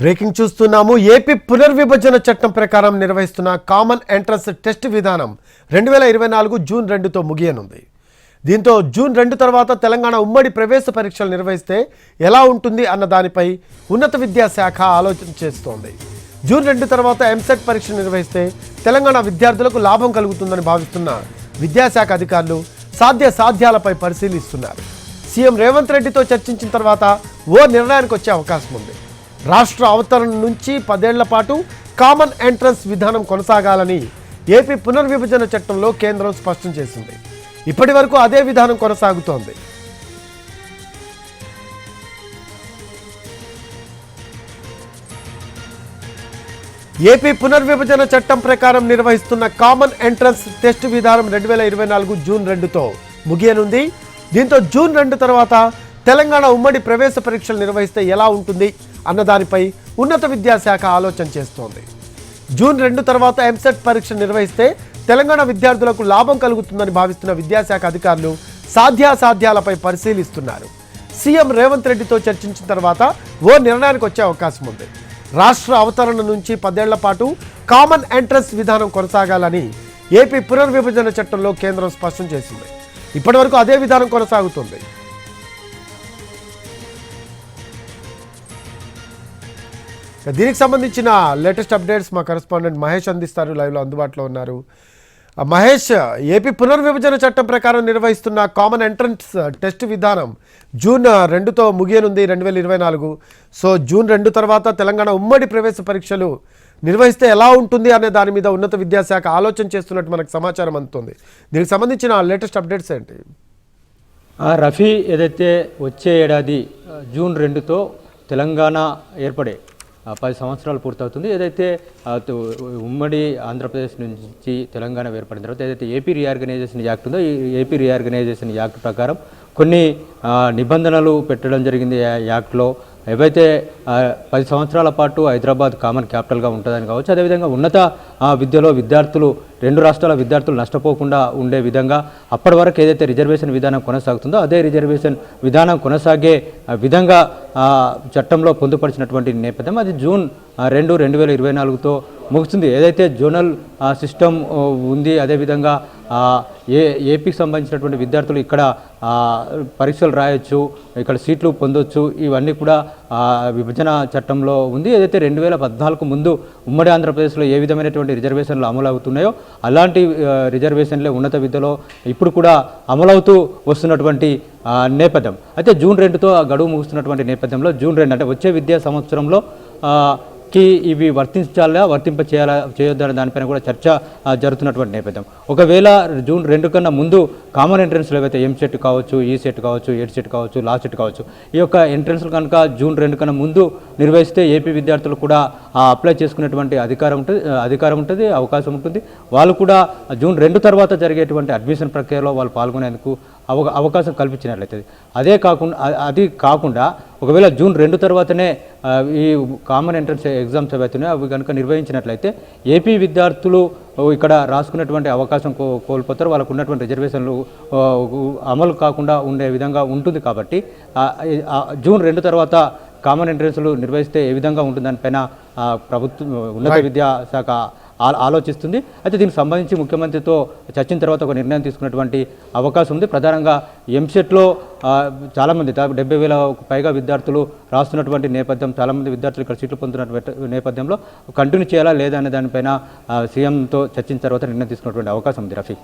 Breaking చూస్తున్నాము. AP పునర్విభజన చట్టం ప్రకారం నిర్వహిస్తున్న కామన్ ఎంట్రన్స్ టెస్ట్ విధానం రెండు వేల ఇరవై నాలుగు జూన్ రెండుతో ముగియనుంది. దీంతో జూన్ రెండు తర్వాత తెలంగాణ ఉమ్మడి ప్రవేశ పరీక్షలు నిర్వహిస్తే ఎలా ఉంటుంది అన్న దానిపై ఉన్నత విద్యాశాఖ ఆలోచన చేస్తోంది. జూన్ రెండు తర్వాత ఎంసెట్ పరీక్ష నిర్వహిస్తే తెలంగాణ విద్యార్థులకు లాభం కలుగుతుందని భావిస్తున్న విద్యాశాఖ అధికారులు సాధ్య సాధ్యాలపై పరిశీలిస్తున్నారు. సీఎం రేవంత్ రెడ్డితో చర్చించిన తర్వాత ఓ నిర్ణయానికి వచ్చే అవకాశం ఉంది. రాష్ట్ర అవతరణ నుంచి పదేళ్ళ పాటు కామన్ ఎంట్రన్స్ విధానం కొనసాగాలని ఏపీ పునర్విభజన చట్టంలో కేంద్రం స్పష్టం చేసింది. ఇప్పటి వరకు అదే విధానం కొనసాగుతోంది. ఏపీ పునర్విభజన చట్టం ప్రకారం నిర్వహిస్తున్న కామన్ ఎంట్రన్స్ టెస్ట్ విధానం రెండు వేల ఇరవై నాలుగు జూన్ రెండుతో ముగియనుంది. దీంతో జూన్ రెండు తర్వాత తెలంగాణ ఉమ్మడి ప్రవేశ పరీక్షలు నిర్వహిస్తే ఎలా ఉంటుంది? అన్న దానిపై ఉన్నత విద్యాశాఖ ఆలోచన చేస్తోంది. జూన్ రెండు తర్వాత ఎంసెట్ పరీక్ష నిర్వహిస్తే తెలంగాణ విద్యార్థులకు లాభం కలుగుతుందని భావిస్తున్న విద్యాశాఖ అధికారులు సాధ్యాసాధ్యాలపై పరిశీలిస్తున్నారు. సీఎం రేవంత్ రెడ్డితో చర్చించిన తర్వాత ఓ నిర్ణయానికి వచ్చే అవకాశం ఉంది. రాష్ట్ర అవతరణ నుంచి పదేళ్ళ పాటు కామన్ ఎంట్రన్స్ విధానం కొనసాగాలని ఏపీ పునర్విభజన చట్టంలో కేంద్రం స్పష్టం చేసింది. ఇప్పటివరకు అదే విధానం కొనసాగుతుంది. దీనికి సంబంధించిన లేటెస్ట్ అప్డేట్స్ మా కరెస్పాండెంట్ మహేష్ అందిస్తారు. లైవ్లో అందుబాటులో ఉన్నారు. మహేష్ ఏపీ పునర్విభజన చట్టం ప్రకారం నిర్వహిస్తున్న కామన్ ఎంట్రన్స్ టెస్ట్ విధానం జూన్ రెండుతో ముగియనుంది రెండు వేల ఇరవై నాలుగు. సో జూన్ రెండు తర్వాత తెలంగాణ ఉమ్మడి ప్రవేశ పరీక్షలు నిర్వహిస్తే ఎలా ఉంటుంది అనే దాని మీద ఉన్నత విద్యాశాఖ ఆలోచన చేస్తున్నట్టు మనకు సమాచారం అందుతుంది. దీనికి సంబంధించిన లేటెస్ట్ అప్డేట్స్ ఏంటి? రఫీ ఏదైతే వచ్చే ఏడాది జూన్ రెండుతో తెలంగాణ ఏర్పడే పది సంవత్సరాలు పూర్తవుతుంది. ఏదైతే ఉమ్మడి ఆంధ్రప్రదేశ్ నుంచి తెలంగాణ ఏర్పడిన తర్వాత ఏదైతే ఏపీ రీఆర్గనైజేషన్ యాక్ట్ ఉందో ఈ ఏపీ రీఆర్గనైజేషన్ యాక్ట్ ప్రకారం కొన్ని నిబంధనలు పెట్టడం జరిగింది యాక్ట్లో. ఏవైతే పది సంవత్సరాల పాటు హైదరాబాద్ కామన్ క్యాపిటల్గా ఉంటుందని కావచ్చు అదేవిధంగా ఉన్నత ఆ, విద్యలో విద్యార్థులు రెండు రాష్ట్రాల విద్యార్థులు నష్టపోకుండా ఉండే విధంగా అప్పటి వరకు ఏదైతే రిజర్వేషన్ విధానం కొనసాగుతుందో అదే రిజర్వేషన్ విధానం కొనసాగే విధంగా చట్టంలో పొందుపరిచినటువంటి నేపథ్యం అది జూన్ రెండు రెండు వేల ఇరవై నాలుగుతో ముగుస్తుంది. ఏదైతే జోనల్ సిస్టమ్ ఉంది అదేవిధంగా ఏ ఏపీకి సంబంధించినటువంటి విద్యార్థులు ఇక్కడ పరీక్షలు రాయొచ్చు ఇక్కడ సీట్లు పొందొచ్చు ఇవన్నీ కూడా విభజన చట్టంలో ఉంది. ఏదైతే రెండు వేల పద్నాలుగు ముందు ఉమ్మడి ఆంధ్రప్రదేశ్లో ఏ విధమైనటువంటి రిజర్వేషన్లు అమలు అవుతున్నాయో అలాంటి రిజర్వేషన్లే ఉన్నత విద్యలో ఇప్పుడు కూడా అమలవుతూ వస్తున్నటువంటి నేపథ్యం. అయితే జూన్ రెండుతో గడువు ముగుస్తున్నటువంటి నేపథ్యంలో జూన్ రెండు అంటే వచ్చే విద్యా సంవత్సరంలో కి ఇవి వర్తించాలా వర్తింప చేయాలా చేయొద్దనే దానిపైన కూడా చర్చ జరుగుతున్నటువంటి నేపథ్యం. ఒకవేళ జూన్ రెండు కన్నా ముందు కామన్ ఎంట్రన్స్లు ఏవైతే ఎం సెట్ కావచ్చు ఈ సెట్ కావచ్చు ఎడ్ సెట్ కావచ్చు లా సెట్ కావచ్చు ఈ యొక్క ఎంట్రన్స్లు కనుక జూన్ రెండు కన్నా ముందు నిర్వహిస్తే ఏపీ విద్యార్థులు కూడా అప్లై చేసుకునేటువంటి అధికారం ఉంటుంది అధికారం ఉంటుంది అవకాశం ఉంటుంది. వాళ్ళు కూడా జూన్ రెండు తర్వాత జరిగేటువంటి అడ్మిషన్ ప్రక్రియలో వాళ్ళు పాల్గొనేందుకు అవ అవకాశం కల్పించినట్లయితే. అదే కాకుండా అది కాకుండా ఒకవేళ జూన్ రెండు తర్వాతనే ఈ కామన్ ఎంట్రన్స్ ఎగ్జామ్స్ ఏవైతున్నాయో అవి కనుక నిర్వహించినట్లయితే ఏపీ విద్యార్థులు ఇక్కడ రాసుకునేటువంటి అవకాశం కో కోల్పోతారు. వాళ్ళకు ఉన్నటువంటి రిజర్వేషన్లు అమలు కాకుండా ఉండే విధంగా ఉంటుంది కాబట్టి జూన్ రెండు తర్వాత కామన్ ఎంట్రన్స్లు నిర్వహిస్తే ఏ విధంగా ఉంటుంది దానిపైన ఆ, ప్రభుత్వం ఉన్నత విద్యా శాఖ ఆ- ఆలోచిస్తుంది. అయితే దీనికి సంబంధించి ముఖ్యమంత్రితో చర్చిన తర్వాత ఒక నిర్ణయం తీసుకున్నటువంటి అవకాశం ఉంది. ప్రధానంగా ఎంసెట్లో చాలామంది డెబ్బై వేల పైగా విద్యార్థులు రాస్తున్నటువంటి నేపథ్యం చాలామంది విద్యార్థులు ఇక్కడ సీట్లు పొందుతున్న నేపథ్యంలో కంటిన్యూ చేయాలా లేదా అనే దానిపైన సీఎంతో చర్చించిన తర్వాత నిర్ణయం తీసుకున్నటువంటి అవకాశం ఉంది రఫీ.